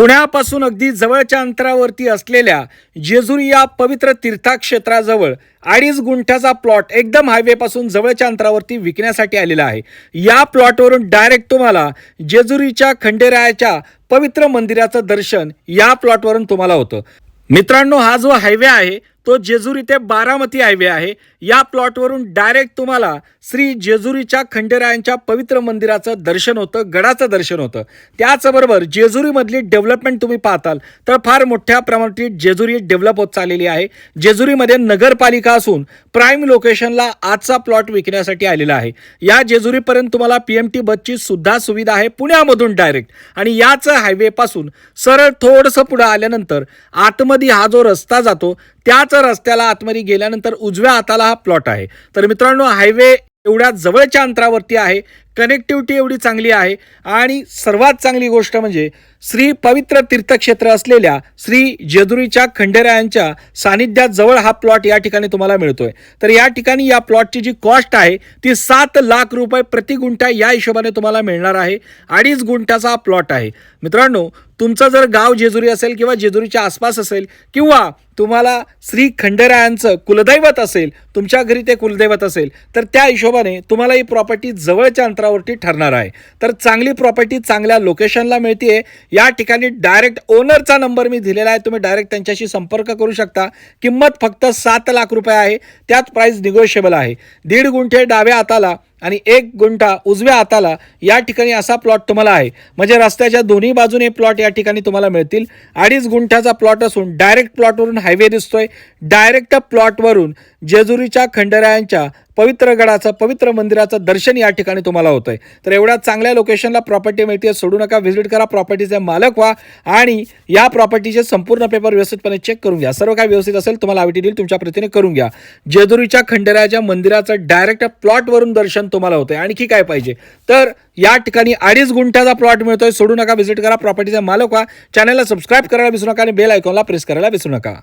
पुण्यापासून अगदी जवळच्या अंतरावरती असलेल्या जेजुरी या पवित्र तीर्थक्षेत्राजवळ अडीच गुंठ्याचा प्लॉट एकदम हायवेपासून जवळच्या अंतरावरती विकण्यासाठी आलेला आहे. या प्लॉटवरून डायरेक्ट तुम्हाला जेजुरीच्या खंडेरायाच्या पवित्र मंदिराचं दर्शन या प्लॉटवरून तुम्हाला होतं. मित्रांनो हा जो हायवे आहे तो जेजुरी ते बारामती हायवे आहे. या प्लॉटवरून डायरेक्ट तुम्हाला श्री जेजुरीच्या खंडेरायांच्या पवित्र मंदिराचं दर्शन होतं गडाचं दर्शन होतं. त्याचबरोबर जेजुरीमधली डेव्हलपमेंट तुम्ही पाहताल तर फार मोठ्या प्रमाणात जेजुरी डेव्हलप होत चाललेली आहे. जेजुरीमध्ये नगरपालिका असून प्राईम लोकेशनला आजचा प्लॉट विकण्यासाठी आलेला आहे. या जेजुरीपर्यंत तुम्हाला पी एम टी बसची सुद्धा सुविधा आहे पुण्यामधून डायरेक्ट आणि याच हायवेपासून सरळ थोडंसं पुढं आल्यानंतर आतमध्ये हा जो रस्ता जातो त्याच रस्त्याला आतमध्ये गेल्यानंतर उजव्या हाताला हा प्लॉट आहे. तर मित्रांनो हायवे एवढ्या जवळच्या अंतरावरती आहे. कनेक्टिव्हिटी एवढी चांगली आहे. आणि सर्वात चांगली गोष्ट म्हणजे श्री पवित्र तीर्थक्षेत्र असलेल्या श्री जेजुरीच्या खंडेरायांच्या सानिध्यात जवळ हा प्लॉट या ठिकाणी तुम्हाला मिळतोय. तर या ठिकाणी या प्लॉटची जी कॉस्ट आहे ती सात लाख रुपये प्रति गुंठा या हिशोबाने तुम्हाला मिळणार आहे. अडीच गुंठ्याचा हा प्लॉट आहे. मित्रांनो तुमचं जर गाव जेजुरी असेल किंवा जेजुरीच्या आसपास असेल किंवा तुम्हाला श्री खंडेरायांचं कुलदैवत असेल तुमच्या घरी ते कुलदैवत असेल तर त्या हिशोबाने तुम्हाला ही प्रॉपर्टी जवळच्या अंतरावरती ठरणार आहे. तर चांगली प्रॉपर्टी चांगल्या लोकेशनला मिळते या ठिकाणी डायरेक्ट ओनरचा नंबर मी दिलेला आहे. तुम्ही डायरेक्ट त्यांच्याशी संपर्क करू शकता. किंमत फक्त सात लाख रुपये आहे. त्यात प्राईस निगोशिएबल आहे. दीड गुंठे डाव्या हाताला आणि एक गुंठा उजव्या हाताला या ठिकाणी असा प्लॉट तुम्हाला आहे. म्हणजे रस्त्याच्या दोन्ही बाजूने प्लॉट या ठिकाणी तुम्हाला मिळतील. अडीच गुंठ्याचा प्लॉट असून डायरेक्ट प्लॉटवरून हायवे दिसतोय. डायरेक्ट प्लॉटवरून जेजुरीच्या खंडेरायांच्या पवित्र गडाचं पवित्र मंदिराचं दर्शन या ठिकाणी तुम्हाला होतंय. तर एवढ्या चांगल्या लोकेशनला प्रॉपर्टी मिळते सोडू नका व्हिजिट करा प्रॉपर्टीचे मालक व्हा आणि या प्रॉपर्टीचे संपूर्ण पेपर व्यवस्थितपणे चेक करून घ्या. सर्व काही व्यवस्थित असेल तुम्हाला आवडी देईल तुमच्या प्रतीने करून घ्या. जेजुरीच्या खंडेरायाच्या मंदिराचं डायरेक्ट प्लॉटवरून दर्शन तुम्हाला होतोय. आणखी काय पाहिजे? तर या ठिकाणी अडीच गुंठ्याचा प्लॉट मिळतोय. सोडू नका व्हिजिट करा. प्रॉपर्टीचा मालक व्हा. चॅनलला सबस्क्राईब करायला विसरू नका आणि बेल आयकॉनला प्रेस करायला विसरू नका.